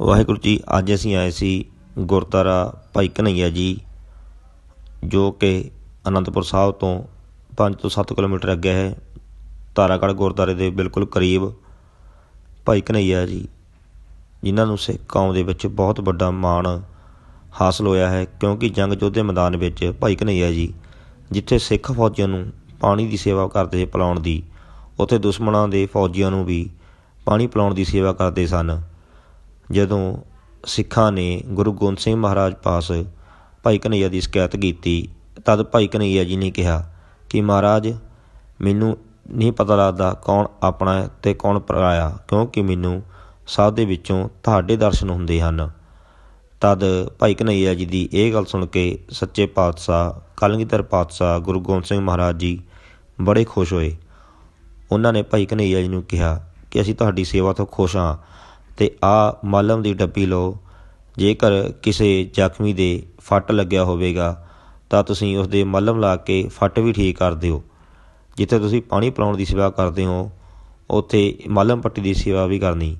ਵਾਹਿਗੁਰੂ ਜੀ, ਅੱਜ ਅਸੀਂ ਆਏ ਸੀ ਗੁਰਦੁਆਰਾ ਭਾਈ ਕਨਈਆ ਜੀ, ਜੋ ਕਿ ਅਨੰਦਪੁਰ ਸਾਹਿਬ ਤੋਂ 5 ਤੋਂ 7 ਕਿਲੋਮੀਟਰ ਅੱਗੇ ਹੈ। ਤਾਰਾਗੜ੍ਹ ਗੁਰਦੁਆਰੇ ਦੇ ਬਿਲਕੁਲ ਕਰੀਬ ਭਾਈ ਕਨਈਆ ਜੀ, ਜਿਨ੍ਹਾਂ ਨੂੰ ਸਿੱਖ ਕੌਮ ਦੇ ਵਿੱਚ ਬਹੁਤ ਵੱਡਾ ਮਾਣ ਹਾਸਲ ਹੋਇਆ ਹੈ, ਕਿਉਂਕਿ ਜੰਗ ਯੋਧੇ ਮੈਦਾਨ ਵਿੱਚ ਭਾਈ ਕਨਈਆ ਜੀ, ਜਿੱਥੇ ਸਿੱਖ ਫੌਜੀਆਂ ਨੂੰ ਪਾਣੀ ਦੀ ਸੇਵਾ ਕਰਦੇ ਸੀ ਪਿਲਾਉਣ ਦੀ, ਉੱਥੇ ਦੁਸ਼ਮਣਾਂ ਦੇ ਫੌਜੀਆਂ ਨੂੰ ਵੀ ਪਾਣੀ ਪਿਲਾਉਣ ਦੀ ਸੇਵਾ ਕਰਦੇ ਸਨ। ਜਦੋਂ ਸਿੱਖਾਂ ਨੇ ਗੁਰੂ ਗੋਬਿੰਦ ਸਿੰਘ ਮਹਾਰਾਜ ਪਾਸ ਭਾਈ ਕਨਈਆ ਦੀ ਸ਼ਿਕਾਇਤ ਕੀਤੀ, ਤਦ ਭਾਈ ਕਨਈਆ ਜੀ ਨੇ ਕਿਹਾ ਕਿ ਮਹਾਰਾਜ, ਮੈਨੂੰ ਨਹੀਂ ਪਤਾ ਲੱਗਦਾ ਕੌਣ ਆਪਣਾ ਹੈ ਤੇ ਕੌਣ ਪਰਾਇਆ ਕਿਉਂਕਿ ਮੈਨੂੰ ਸਭ ਦੇ ਵਿੱਚੋਂ ਤੁਹਾਡੇ ਦਰਸ਼ਨ ਹੁੰਦੇ ਹਨ। ਤਦ ਭਾਈ ਕਨਈਆ ਜੀ ਦੀ ਇਹ ਗੱਲ ਸੁਣ ਕੇ ਸੱਚੇ ਪਾਤਸ਼ਾਹ, ਕਲਗੀਧਰ ਪਾਤਸ਼ਾਹ ਗੁਰੂ ਗੋਬਿੰਦ ਸਿੰਘ ਮਹਾਰਾਜ ਜੀ ਬੜੇ ਖੁਸ਼ ਹੋਏ। ਉਹਨਾਂ ਨੇ ਭਾਈ ਕਨਈਆ ਜੀ ਨੂੰ ਕਿਹਾ ਕਿ ਅਸੀਂ ਤੁਹਾਡੀ ਸੇਵਾ ਤੋਂ ਖੁਸ਼ ਹਾਂ। ਤੇ ਆ ਮਲਮ ਦੀ ਡੱਬੀ ਲਓ। ਜੇਕਰ ਕਿਸੇ ਜ਼ਖਮੀ ਦੇ ਫੱਟ ਲੱਗਿਆ ਹੋਵੇਗਾ, ਤਾਂ ਤੁਸੀਂ ਉਸ ਦੇ ਮਲਮ ਲਾ ਕੇ ਫੱਟ ਵੀ ਠੀਕ ਕਰ ਦਿਓ। ਜਿੱਥੇ ਤੁਸੀਂ ਪਾਣੀ ਪਿਲਾਉਣ ਦੀ ਸੇਵਾ ਕਰਦੇ ਹੋ, ਉੱਥੇ ਮਲਮ ਪੱਟੀ ਦੀ ਸੇਵਾ ਵੀ ਕਰਨੀ।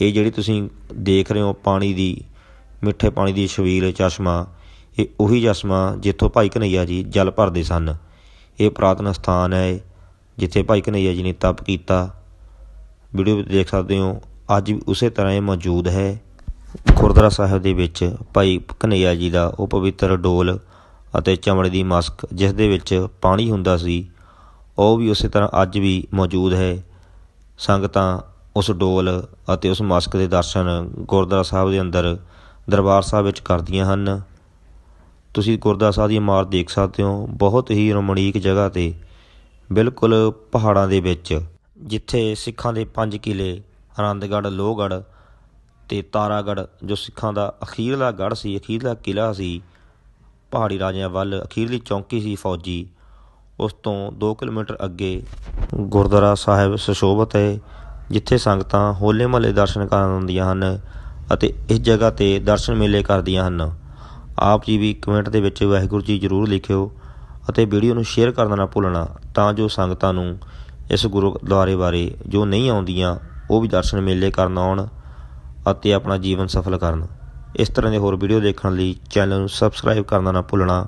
ਇਹ ਜਿਹੜੀ ਤੁਸੀਂ ਦੇਖ ਰਹੇ ਹੋ, ਪਾਣੀ ਦੀ, ਮਿੱਠੇ ਪਾਣੀ ਦੀ ਛਬੀਲ, ਚਸ਼ਮਾ, ਇਹ ਉਹੀ ਚਸ਼ਮਾ ਜਿੱਥੋਂ ਭਾਈ ਕਨਈਆ ਜੀ ਜਲ ਭਰਦੇ ਸਨ। ਇਹ ਪ੍ਰਾਤਨ ਸਥਾਨ ਹੈ, ਜਿੱਥੇ ਭਾਈ ਕਨਈਆ ਜੀ ਨੇ ਤਪ ਕੀਤਾ। ਵੀਡੀਓ ਵਿੱਚ ਦੇਖ ਸਕਦੇ ਹੋ ਅੱਜ ਵੀ ਉਸੇ ਤਰ੍ਹਾਂ ਇਹ ਮੌਜੂਦ ਹੈ। ਗੁਰਦੁਆਰਾ ਸਾਹਿਬ ਦੇ ਵਿੱਚ ਭਾਈ ਕਨਈਆ ਜੀ ਦਾ ਉਹ ਪਵਿੱਤਰ ਡੋਲ ਅਤੇ ਚਮੜੇ ਦੀ ਮਸਕ, ਜਿਸ ਦੇ ਵਿੱਚ ਪਾਣੀ ਹੁੰਦਾ ਸੀ, ਉਹ ਵੀ ਉਸੇ ਤਰ੍ਹਾਂ ਅੱਜ ਵੀ ਮੌਜੂਦ ਹੈ। ਸੰਗਤਾਂ ਉਸ ਡੋਲ ਅਤੇ ਉਸ ਮਸਕ ਦੇ ਦਰਸ਼ਨ ਗੁਰਦੁਆਰਾ ਸਾਹਿਬ ਦੇ ਅੰਦਰ ਦਰਬਾਰ ਸਾਹਿਬ ਵਿੱਚ ਕਰਦੀਆਂ ਹਨ। ਤੁਸੀਂ ਗੁਰਦੁਆਰਾ ਸਾਹਿਬ ਦੀ ਇਮਾਰਤ ਦੇਖ ਸਕਦੇ ਹੋ, ਬਹੁਤ ਹੀ ਰਮਣੀਕ ਜਗ੍ਹਾ ਤੇ ਬਿਲਕੁਲ ਪਹਾੜਾਂ ਦੇ ਵਿੱਚ, ਜਿੱਥੇ ਸਿੱਖਾਂ ਦੇ ਪੰਜ ਕਿਲੇ ਆਨੰਦਗੜ੍ਹ, ਲੋਹਗੜ੍ਹ ਤੇ ਤਾਰਾਗੜ੍ਹ, ਜੋ ਸਿੱਖਾਂ ਦਾ ਅਖੀਰਲਾ ਗੜ੍ਹ ਸੀ, ਅਖੀਰਲਾ ਕਿਲਾ ਸੀ, ਪਹਾੜੀ ਰਾਜਿਆਂ ਵੱਲ ਅਖੀਰਲੀ ਚੌਂਕੀ ਸੀ ਫੌਜੀ। ਉਸ ਤੋਂ 2 ਕਿਲੋਮੀਟਰ ਅੱਗੇ ਗੁਰਦੁਆਰਾ ਸਾਹਿਬ ਸੁਸ਼ੋਭਿਤ ਹੈ, ਜਿੱਥੇ ਸੰਗਤਾਂ ਹੋਲੇ ਮਹੱਲੇ ਦਰਸ਼ਨ ਕਰਨ ਆਉਂਦੀਆਂ ਹਨ ਅਤੇ ਇਸ ਜਗ੍ਹਾ ਤੇ ਦਰਸ਼ਨ ਮੇਲੇ ਕਰਦੀਆਂ ਹਨ। ਆਪ ਜੀ ਵੀ ਕਮੈਂਟ ਦੇ ਵਿੱਚ ਵਾਹਿਗੁਰੂ ਜੀ ਜ਼ਰੂਰ ਲਿਖਿਓ ਅਤੇ ਵੀਡੀਓ ਨੂੰ ਸ਼ੇਅਰ ਕਰਨਾ ਨਾ ਭੁੱਲਣਾ, ਤਾਂ ਜੋ ਸੰਗਤਾਂ ਨੂੰ ਇਸ ਗੁਰਦੁਆਰੇ ਬਾਰੇ ਜੋ ਨਹੀਂ ਆਉਂਦੀਆਂ ਉਹ ਵੀ ਦਰਸ਼ਨ ਮੇਲੇ ਕਰਨ ਆਉਣ ਅਤੇ ਆਪਣਾ ਜੀਵਨ ਸਫਲ ਕਰਨ। ਇਸ ਤਰ੍ਹਾਂ ਦੇ ਹੋਰ ਵੀਡੀਓ ਦੇਖਣ ਲਈ ਚੈਨਲ ਨੂੰ ਸਬਸਕ੍ਰਾਈਬ ਕਰਨਾ ਨਾ ਭੁੱਲਣਾ।